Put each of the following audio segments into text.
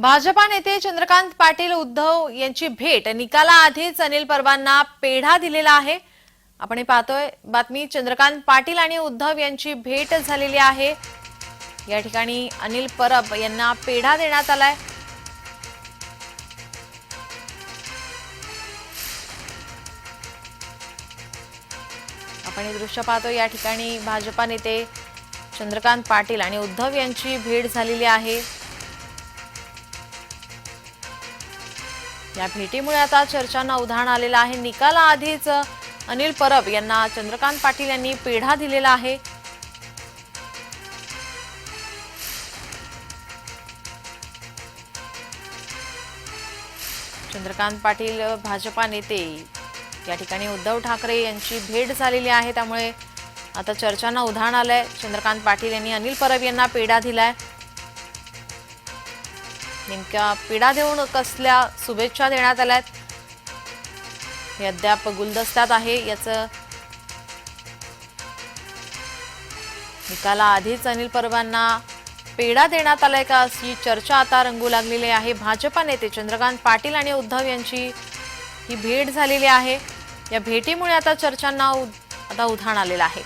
भाजपा नेते चंद्रकांत पाटील उद्धव यांची भेट निकालाआधीच अनिल परबांना पेढा दिलेला आहे. आपण हे पाहतोय बातमी चंद्रकांत पाटील आणि उद्धव यांची भेट झालेली आहे. या ठिकाणी अनिल परब यांना पेढा देण्यात आलाय. आपण हे दृश्य पाहतो या ठिकाणी भाजपा नेते चंद्रकांत पाटील आणि उद्धव यांची भेट झालेली आहे. या भेटीमुळे आता चर्चांना उधाण आलेलं आहे. निकालाआधीच अनिल परब यांना चंद्रकांत पाटील यांनी पेढा दिलेला आहे. चंद्रकांत पाटील भाजपा नेते या ठिकाणी उद्धव ठाकरे यांची भेट झालेली आहे. त्यामुळे आता चर्चांना उधाण आलंय. चंद्रकांत पाटील यांनी अनिल परब यांना पेढा दिलाय. नेमक्या पिढा देऊन कसल्या शुभेच्छा देण्यात आल्यात? हे अद्याप गुलदस्त्यात आहे. याचं निकालाआधीच अनिल परबांना पेढा देण्यात आलाय का अशी चर्चा आता रंगू लागलेली आहे. भाजपा नेते चंद्रकांत पाटील आणि उद्धव यांची ही भेट झालेली आहे. या भेटीमुळे आता चर्चांना उद आता उधाण आलेलं आहे.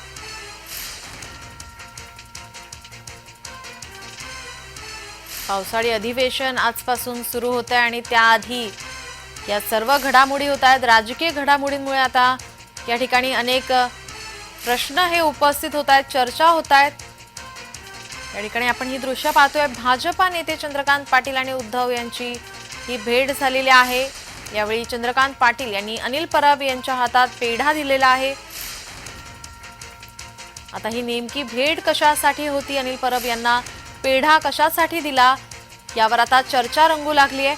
पावसाळी अधिवेशन आजपासून सुरू होत आहे आणि त्याआधी या सर्व घडामोडी होत आहेत. राजकीय घडामोडींमुळे आता या ठिकाणी अनेक प्रश्न हे उपस्थित होत आहेत चर्चा होत आहेत. या ठिकाणी आपण ही दृश्य पाहतोय. भाजपा नेते चंद्रकांत पाटील आणि उद्धव यांची ही भेट झालेली आहे. यावेळी चंद्रकांत पाटील यांनी अनिल परब यांच्या हातात पेढा दिलेला आहे. आता ही नेमकी भेट कशासाठी होती? अनिल परब यांना पेढा कशासाठी दिला? यावर आता चर्चा रंगू लागली आहे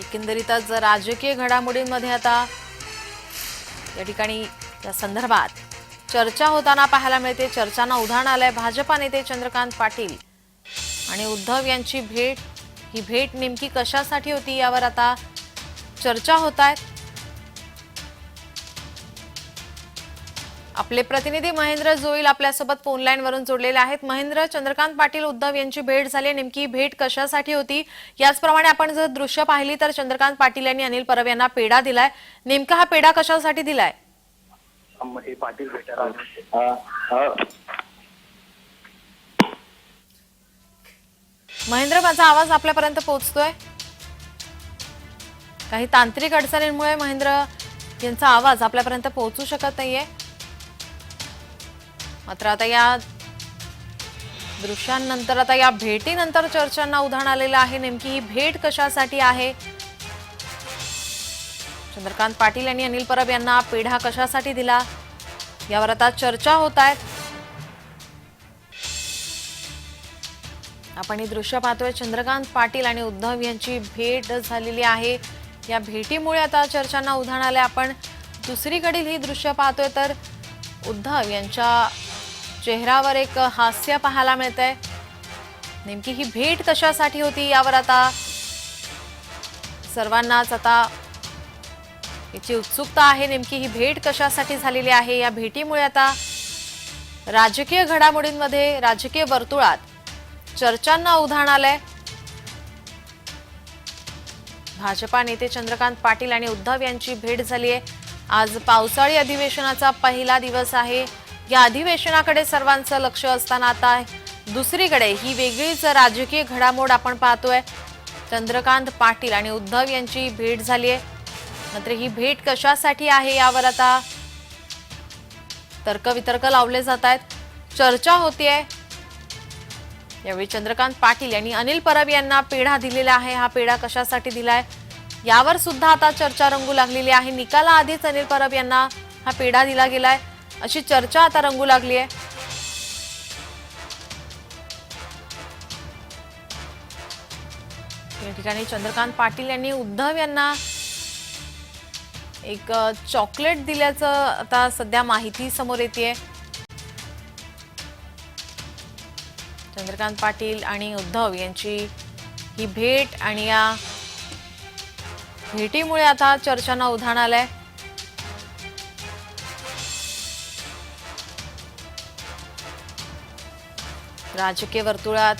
एकंदरीतच राजकीय घडामोडींमध्ये आता या ठिकाणी या संदर्भात चर्चा होताना पाहायला मिळते. चर्चांना उधाण आलंय भाजपा नेते चंद्रकांत पाटील आणि उद्धव यांची भेट ही भेट नेमकी कशासाठी होती यावर आता चर्चा होत आहेत आपले प्रतिनिधी महेंद्र जोईल आपल्यासोबत फोनलाईन वरून जोडलेले आहेत. महेंद्र चंद्रकांत पाटील उद्धव यांची भेट झाली. नेमकी भेट कशासाठी होती? याचप्रमाणे आपण जर दृश्य पाहिली तर चंद्रकांत पाटील यांनी अनिल परब यांना पेढा दिलाय. नेमका हा पेढा कशासाठी दिलाय? हे पाटील. महेंद्र माझा आवाज आपल्यापर्यंत पोहोचतोय? काही तांत्रिक अडचणींमुळे महेंद्र यांचा आवाज आपल्यापर्यंत पोहोचू शकत नाहीये. मात्र आता या दृश्यांनंतर आता या भेटीनंतर चर्चांना उधाण आलेलं आहे. नेमकी ही भेट कशासाठी आहे? चंद्रकांत पाटील यांनी अनिल परब यांना पेढा कशासाठी दिला? यावर आता चर्चा होत आहेत आपण ही दृश्य पाहतोय. चंद्रकांत पाटील आणि उद्धव यांची भेट झालेली आहे. या भेटीमुळे आता चर्चांना उधाण आले आपण दुसरीकडील ही दृश्य पाहतोय तर उद्धव यांच्या चेहऱ्यावर एक हास्य पाहायला मिळतंय. नेमकी ही भेट कशासाठी होती यावर आता सर्वांनाच आता याची उत्सुकता आहे. नेमकी ही भेट कशासाठी झालेली आहे? या भेटीमुळे आता राजकीय घडामोडींमध्ये राजकीय वर्तुळात चर्चांना उधाण आलंय. भाजपा नेते चंद्रकांत पाटील आणि उद्धव यांची भेट झाली आहे आज पावसाळी अधिवेशनाचा पहिला दिवस आहे. या अधिवेशनाकडे सर्वांचं लक्ष असताना आता दुसरीकडे ही वेगळीच राजकीय घडामोड आपण पाहतोय. चंद्रकांत पाटील आणि उद्धव यांची भेट झाली आहे. मात्र ही भेट कशासाठी आहे यावर आता तर्कवितर्क लावले जात आहेत. चर्चा होतीये. यावेळी चंद्रकांत पाटील यांनी अनिल परब यांना पेढा दिलेला आहे. हा पेढा कशासाठी दिलाय? यावर सुद्धा आता चर्चा रंगू लागलेली आहे. निकालाआधीच अनिल परब यांना हा पेढा दिला गेलाय. अशी चर्चा आता रंगू लागली आहे. या ठिकाणी चंद्रकांत पाटील यांनी उद्धव यांना एक चॉकलेट दिल्याचं आता सध्या माहिती समोर येते चंद्रकांत पाटील आणि उद्धव यांची ही भेट आणि या भेटीमुळे आता चर्चांना उधाण आलंय. राजकीय वर्तुळात.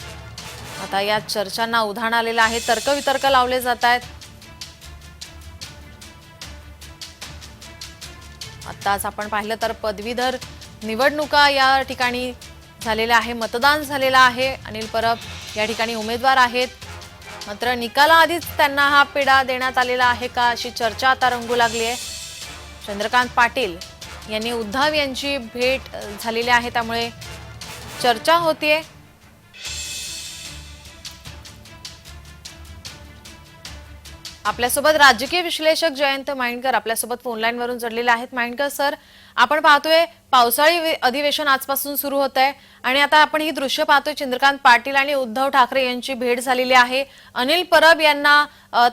आता या चर्चांना उधाण आलेलं आहे. तर्कवितर्क लावले जात आहेत. आत्ताच आपण पाहिलं तर पदवीधर निवडणुका या ठिकाणी झालेल्या आहे. मतदान झालेलं आहे. अनिल परब या ठिकाणी उमेदवार आहेत. मात्र निकालाआधीच त्यांना हा पेढा देण्यात आलेला आहे का अशी चर्चा आता रंगू लागली आहे. चंद्रकांत पाटील यांनी उद्धव यांची भेट झालेली आहे. त्यामुळे चर्चा होतीये. आपल्यासोबत राजकीय विश्लेषक जयंत माइंडकर आपल्यासोबत फोनलाईन वरून जोडलेले आहेत. माइंडकर सर आपण पाहतोय पावसाळी अधिवेशन आजपासून सुरू होत आहे आणि आता आपण ही दृश्य पाहतोय चंद्रकांत पाटील आणि उद्धव ठाकरे यांची भेट झालेली आहे. अनिल परब यांना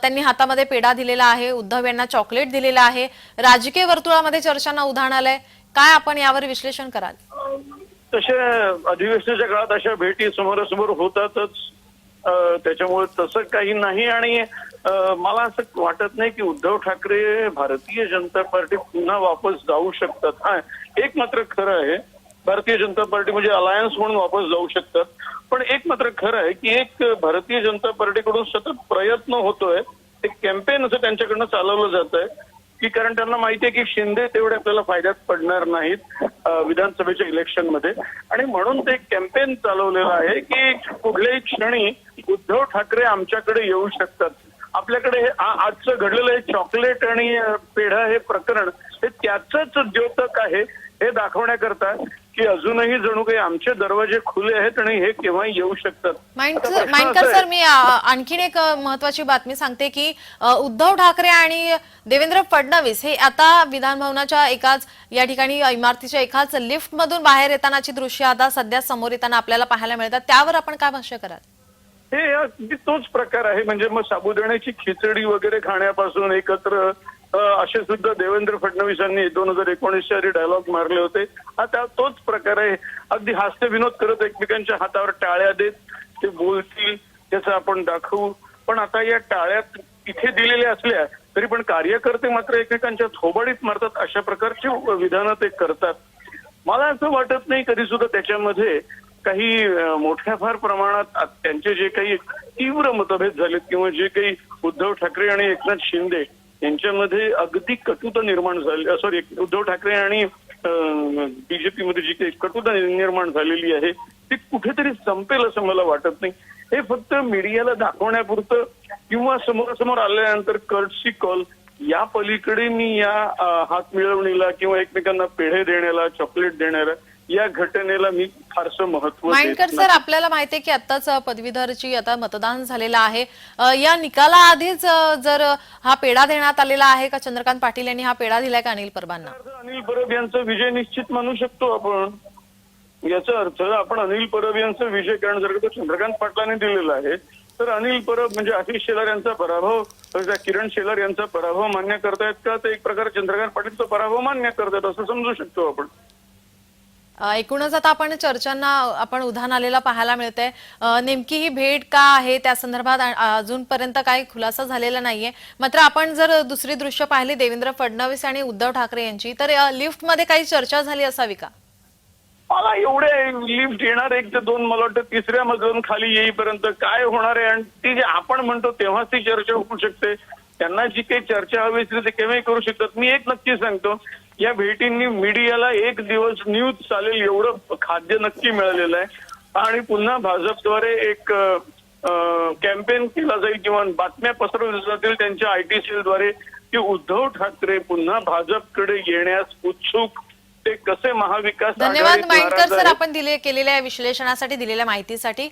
त्यांनी हातामध्ये पेढा दिलेला आहे उद्धव यांना चॉकलेट दिलेला आहे. राजकीय वर्तुळामध्ये चर्चांना उधाण आलंय. काय आपण यावर विश्लेषण कराल? तसे अधिवेशनाच्या काळात अशा भेटी समोरासमोर होतातच. त्याच्यामुळे तसं काही नाही आणि मला असं वाटत नाही की उद्धव ठाकरे भारतीय जनता पार्टी पुन्हा वापस जाऊ शकतात. हा एक मात्र खरं आहे. भारतीय जनता पार्टी म्हणजे अलायन्स म्हणून वापस जाऊ शकतात. पण एक मात्र खरं आहे की एक भारतीय जनता पार्टीकडून सतत प्रयत्न होतोय. एक कॅम्पेन असं त्यांच्याकडनं चालवलं जात आहे की कारण त्यांना माहिती आहे की शिंदे तेवढे आपल्याला फायद्यात पडणार नाहीत विधानसभेच्या विधानसभेच्या इलेक्शनमध्ये. आणि म्हणून ते कॅम्पेन चालवलेलं आहे की कुठल्याही क्षणी उद्धव ठाकरे आमच्याकडे येऊ शकतात. आपल्याकडे आजचं घडलेलं हे चॉकलेट आणि पेढा हे प्रकरण हे त्याचंच द्योतक आहे हे दाखवण्याकरता की अजूनही जणू काही आमचे दरवाजे खुले आहेत आणि हे केव्हाही येऊ शकतात. माइंडकर सर मी आणखीन एक महत्वाची बातमी सांगते की उद्धव ठाकरे आणि देवेंद्र फडणवीस हे आता विधान भवनाच्या एकाच या ठिकाणी इमारतीच्या एकाच लिफ्ट मधून बाहेर येतानाची दृश्य आता सध्या समोर येताना आपल्याला पाहायला मिळतात. त्यावर आपण काय भाष्य कराल? हे अगदी तोच प्रकार आहे. म्हणजे मग साबुदाण्याची खिचडी वगैरे खाण्यापासून एकत्र असे सुद्धा देवेंद्र फडणवीसांनी दोन हजार एकोणीसच्या आधी डायलॉग मारले होते. हा त्या तोच प्रकार आहे. अगदी हास्य विनोद करत एकमेकांच्या हातावर टाळ्या देत ते बोलतील त्याचं आपण दाखवू. पण आता या टाळ्यात इथे दिलेल्या असल्या तरी पण कार्यकर्ते मात्र एकमेकांच्या थोबाडीत मारतात अशा प्रकारची विधानं ते करतात. मला असं वाटत नाही कधी सुद्धा त्याच्यामध्ये काही मोठ्या फार प्रमाणात त्यांचे जे काही तीव्र मतभेद झालेत किंवा जे काही उद्धव ठाकरे आणि एकनाथ शिंदे यांच्यामध्ये अगदी कटुता निर्माण झाली सॉरी उद्धव ठाकरे आणि बीजेपी मध्ये जी काही कटुता निर्माण झालेली आहे ती कुठेतरी संपेल असं मला वाटत नाही. हे फक्त मीडियाला दाखवण्यापुरतं किंवा समोरासमोर आल्यानंतर कर्टसी कॉल या पलीकडे मी या हात मिळवणीला किंवा एकमेकांना पेढे देण्याला चॉकलेट देण्याला या घटनेला मी फारसं महत्त्व माइंडकर सर आपल्याला माहिती आहे की आताच पदवीधरची आता मतदान झालेलं आहे. या निकालाआधीच जर हा पेढा देण्यात आलेला आहे का? चंद्रकांत पाटील यांनी हा पेढा दिलाय का अनिल परबांना. अनिल परब यांचा विजय निश्चित मानू शकतो आपण. याचा अर्थ आपण अनिल परब यांचा विजय कारण जर का तो चंद्रकांत पाटलांनी दिलेला आहे तर अनिल परब म्हणजे आशिष शेलार यांचा पराभव किरण शेलार यांचा पराभव मान्य करतायत का? तर एक प्रकारे चंद्रकांत पाटीलचा पराभव मान्य करतायत असं समजू शकतो आपण. एकूणच आता आपण चर्चांना आपण उधाण आलेला पाहायला मिळतंय. आहे नेमकी ही भेट का आहे? त्या संदर्भात अजूनपर्यंत काही खुलासा झालेला नाहीये. मात्र आपण जर दुसरी दृश्य पाहिली देवेंद्र फडणवीस आणि उद्धव ठाकरे यांची तर लिफ्टमध्ये काही चर्चा झाली असावी का? मला एवढे लिफ्ट येणार एक ते दोन मला वाटतं तिसऱ्या मजून खाली येईपर्यंत काय होणार आहे? आणि ती जे आपण म्हणतो तेव्हाच ती चर्चा होऊ शकते. त्यांना जी काही चर्चा हवी असते ते केव्हाही करू शकतात. मी एक नक्की सांगतो या भेटींनी मीडियाला एक दिवस न्यूज चालेल एवढं खाद्य नक्की मिळालेलं आहे. आणि पुन्हा भाजपद्वारे एक कॅम्पेन केला जाईल किंवा बातम्या पसरवल्या जातील त्यांच्या आयटी सेलद्वारे की उद्धव ठाकरे पुन्हा भाजपकडे येण्यास उत्सुक. ते कसे महाविकास धन्यवाद माइंडकर सर. आपण दिले केलेल्या विश्लेषणासाठी दिलेल्या माहितीसाठी.